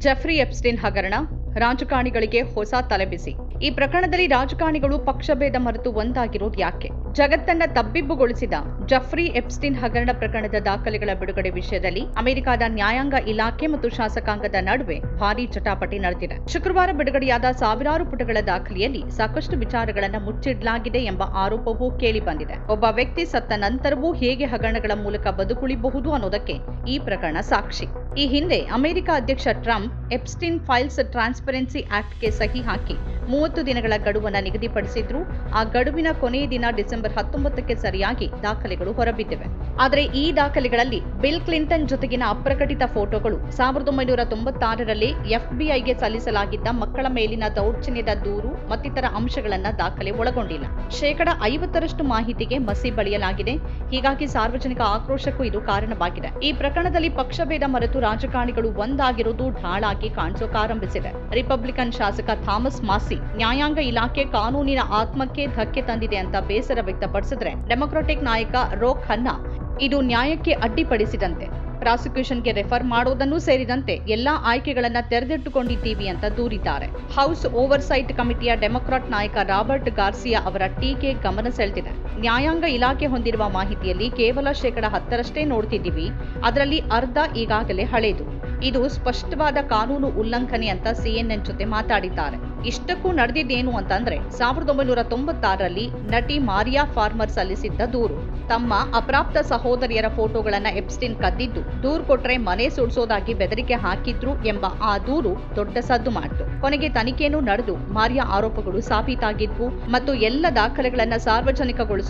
Jeffrey ಎಪ್ಸ್ಟಿನ್ ಹಗರಣ ರಾಜಕಾರಣಿಗಳಿಗೆ ಹೊಸ ತಲೆಬಿಸಿ ಈ ಪ್ರಕರಣದಲ್ಲಿ ರಾಜಕಾರಣಿಗಳು ಪಕ್ಷಭೇದ ಮರೆತು ಒಂದಾಗಿರೋದು ಯಾಕೆ? ಜಗತ್ತನ್ನ ತಬ್ಬಿಬ್ಬುಗೊಳಿಸಿದ ಜಫ್ರಿ ಎಪ್ಸ್ಟಿನ್ ಹಗರಣ ಪ್ರಕರಣದ ದಾಖಲೆಗಳ ಬಿಡುಗಡೆ ವಿಷಯದಲ್ಲಿ ಅಮೆರಿಕದ ನ್ಯಾಯಾಂಗ ಇಲಾಖೆ ಮತ್ತು ಶಾಸಕಾಂಗದ ನಡುವೆ ಭಾರೀ ಚಟಾಪಟಿ ನಡೆದಿದೆ. ಶುಕ್ರವಾರ ಬಿಡುಗಡೆಯಾದ ಸಾವಿರಾರು ಪುಟಗಳ ದಾಖಲೆಯಲ್ಲಿ ಸಾಕಷ್ಟು ವಿಚಾರಗಳನ್ನ ಮುಚ್ಚಿಡಲಾಗಿದೆ ಎಂಬ ಆರೋಪವೂ ಕೇಳಿಬಂದಿದೆ ಒಬ್ಬ ವ್ಯಕ್ತಿ ಸತ್ತ ನಂತರವೂ ಹೇಗೆ ಹಗರಣಗಳ ಮೂಲಕ ಬದುಕುಳಿಬಹುದು ಅನ್ನೋದಕ್ಕೆ ಈ ಪ್ರಕರಣ ಸಾಕ್ಷಿ. ಈ ಹಿಂದೆ ಅಮೆರಿಕ ಅಧ್ಯಕ್ಷ Trump Epstein files transparency act के सही हाकिम ಮೂವತ್ತು ದಿನಗಳ ಗಡುವನ್ನ ನಿಗದಿಪಡಿಸಿದ್ರು. ಆ ಗಡುವಿನ ಕೊನೆಯ ದಿನ ಡಿಸೆಂಬರ್ ಹತ್ತೊಂಬತ್ತಕ್ಕೆ ಸರಿಯಾಗಿ ದಾಖಲೆಗಳು ಹೊರಬಿದ್ದಿವೆ. ಆದರೆ ಈ ದಾಖಲೆಗಳಲ್ಲಿ ಬಿಲ್ ಕ್ಲಿಂಟನ್ ಜೊತೆಗಿನ ಅಪ್ರಕಟಿತ ಫೋಟೋಗಳು ಸಾವಿರದ ಒಂಬೈನೂರ ತೊಂಬತ್ತಾರರಲ್ಲಿ ಎಫ್ಬಿಐಗೆ ಸಲ್ಲಿಸಲಾಗಿದ್ದ ಮಕ್ಕಳ ಮೇಲಿನ ದೌರ್ಜನ್ಯದ ದೂರು ಮತ್ತಿತರ ಅಂಶಗಳನ್ನ ದಾಖಲೆ ಒಳಗೊಂಡಿಲ್ಲ. ಶೇಕಡ ಐವತ್ತರಷ್ಟು ಮಾಹಿತಿಗೆ ಮಸಿ ಬಳಿಯಲಾಗಿದೆ. ಹೀಗಾಗಿ ಸಾರ್ವಜನಿಕ ಆಕ್ರೋಶಕ್ಕೂ ಇದು ಕಾರಣವಾಗಿದೆ. ಈ ಪ್ರಕರಣದಲ್ಲಿ ಪಕ್ಷಭೇದ ಮರೆತು ರಾಜಕಾರಣಿಗಳು ಒಂದಾಗಿರುವುದು ಢಾಳಾಗಿ ಕಾಣಿಸೋಕಾರಂಭಿಸಿದೆ ರಿಪಬ್ಲಿಕನ್ ಶಾಸಕ ಥಾಮಸ್ ಮಾಸಿ ನ್ಯಾಯಾಂಗ ಇಲಾಖೆ ಕಾನೂನಿನ ಆತ್ಮಕ್ಕೆ ಧಕ್ಕೆ ತಂದಿದೆ ಅಂತ ಬೇಸರ ವ್ಯಕ್ತಪಡಿಸಿದ್ರೆ ಡೆಮೊಕ್ರಾಟಿಕ್ ನಾಯಕ ರೋ ಖನ್ನಾ ಇದು ನ್ಯಾಯಕ್ಕೆ ಅಡ್ಡಿಪಡಿಸಿದಂತೆ. ಪ್ರಾಸಿಕ್ಯೂಷನ್ಗೆ ರೆಫರ್ ಮಾಡುವುದನ್ನು ಸೇರಿದಂತೆ ಎಲ್ಲಾ ಆಯ್ಕೆಗಳನ್ನ ತೆರೆದಿಟ್ಟುಕೊಂಡಿದ್ದೀವಿ ಅಂತ ದೂರಿದ್ದಾರೆ. ಹೌಸ್ ಓವರ್ಸೈಟ್ ಕಮಿಟಿಯ ಡೆಮೊಕ್ರಾಟ್ ನಾಯಕ ರಾಬರ್ಟ್ ಗಾರ್ಸಿಯಾ ಅವರ ಟೀಕೆ ಗಮನ ಸೆಳೆದಿದೆ. ನ್ಯಾಯಾಂಗ ಇಲಾಖೆ ಹೊಂದಿರುವ ಮಾಹಿತಿಯಲ್ಲಿ ಕೇವಲ ಶೇಕಡ ಹತ್ತರಷ್ಟೇ ನೋಡ್ತಿದ್ದೀವಿ. ಅದರಲ್ಲಿ ಅರ್ಧ ಈಗಾಗಲೇ ಹಳೇದು. ಇದು ಸ್ಪಷ್ಟವಾದ ಕಾನೂನು ಉಲ್ಲಂಘನೆ ಅಂತ ಸಿಎನ್ಎನ್ ಜೊತೆ ಮಾತಾಡಿದ್ದಾರೆ. ಇಷ್ಟಕ್ಕೂ ನಡೆದಿದ್ದೇನು ಅಂತಂದ್ರೆ, ಸಾವಿರದ ಒಂಬೈನೂರ ತೊಂಬತ್ತಾರರಲ್ಲಿ ನಟಿ ಮಾರಿಯಾ ಫಾರ್ಮರ್ ಸಲ್ಲಿಸಿದ್ದ ದೂರು. ತಮ್ಮ ಅಪ್ರಾಪ್ತ ಸಹೋದರಿಯರ ಫೋಟೋಗಳನ್ನ ಎಪ್ಸ್ಟಿನ್ ಕದ್ದಿದ್ದು, ದೂರು ಕೊಟ್ರೆ ಮನೆ ಸುಡಿಸೋದಾಗಿ ಬೆದರಿಕೆ ಹಾಕಿದ್ರು ಎಂಬ ಆ ದೂರು ದೊಡ್ಡ ಸದ್ದು ಮಾಡಿತು. ಕೊನೆಗೆ ತನಿಖೆನೂ ನಡೆದು ಮಾರಿಯಾ ಆರೋಪಗಳು ಸಾಬೀತಾಗಿದ್ವು ಮತ್ತು ಎಲ್ಲ ದಾಖಲೆಗಳನ್ನ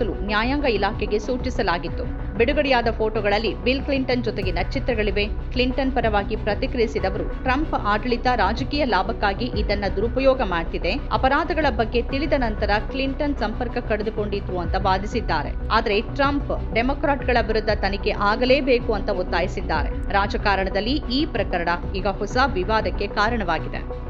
ಸಾರ್ವಜನಿಕಗೊಳಿಸಲು ನ್ಯಾಯಾಂಗ ಇಲಾಖೆಗೆ ಸೂಚಿಸಲಾಗಿತ್ತು. ಬಿಡುಗಡೆಯಾದ ಫೋಟೋಗಳಲ್ಲಿ ಬಿಲ್ ಕ್ಲಿಂಟನ್ ಜೊತೆಗಿನ ಚಿತ್ರಗಳಿವೆ. ಕ್ಲಿಂಟನ್ ಪರವಾಗಿ ಪ್ರತಿಕ್ರಿಯಿಸಿದವರು, ಟ್ರಂಪ್ ಆಡಳಿತ ರಾಜಕೀಯ ಲಾಭಕ್ಕಾಗಿ ಇದನ್ನ ದುರುಪಯೋಗ ಮಾಡ್ತಿದೆ. ಅಪರಾಧಗಳ ಬಗ್ಗೆ ತಿಳಿದ ನಂತರ ಕ್ಲಿಂಟನ್ ಸಂಪರ್ಕ ಕಡಿದುಕೊಂಡಿತು ಅಂತ ವಾದಿಸಿದ್ದಾರೆ. ಆದರೆ ಟ್ರಂಪ್ ಡೆಮೊಕ್ರಾಟ್ಗಳ ವಿರುದ್ಧ ತನಿಖೆ ಆಗಲೇಬೇಕು ಅಂತ ಒತ್ತಾಯಿಸಿದ್ದಾರೆ. ರಾಜಕಾರಣದಲ್ಲಿ ಈ ಪ್ರಕರಣ ಈಗ ಹೊಸ ವಿವಾದಕ್ಕೆ ಕಾರಣವಾಗಿದೆ.